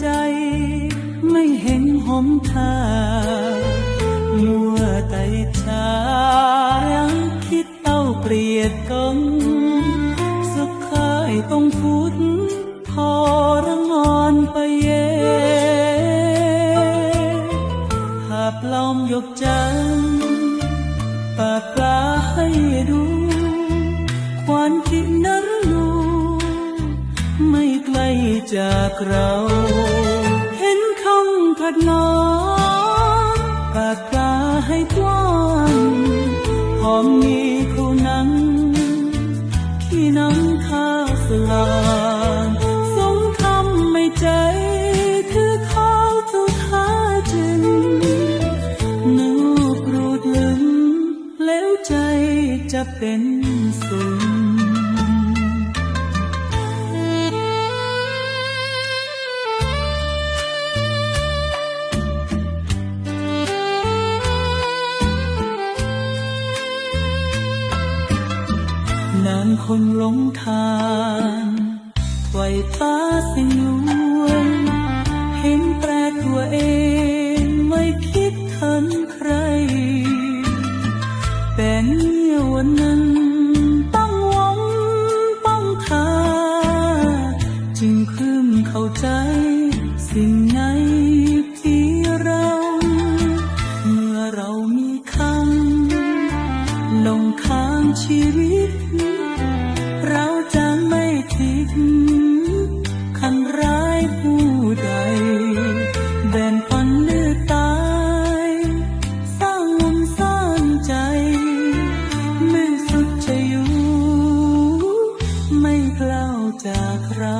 ใจ ไม่เห็นหนทางมัวแต่อิจฉายังคิดเอาเปรียดกันสักคายต้องพุดพอระงอนไปเย่หาปลอมยกใจ จากเรา เห็นคำถัดหนอปากปลาให้กว้างหอมมีคู่นั้นขี้น้ำข้าสลางสงคำไม่ใจคือเขาทุกท้าจริงนูกรูดลึงแล้วใจจะเป็นสุขานคนหลงทางไหว้ตาสินวลเห็นแปลตัวเองไม่คิดทันใคร แต่เป็นวันนั้นต้องหวังต้องทาจึงครึ้มเข้าใจสิ่งในที่เราเมื่อเรามีคำลงคาง ชีวิต เราจะไม่ทิ้งคันร้ายผู้ใดแบ่งปันเลือดตาย สร้างมุมสร้างใจ ไม่สุดจะอยู่ ไม่กล้าวจากเรา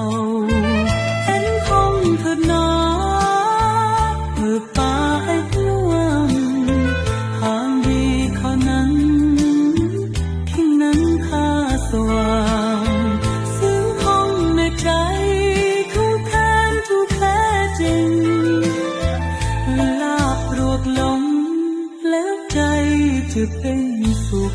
เป็นสุข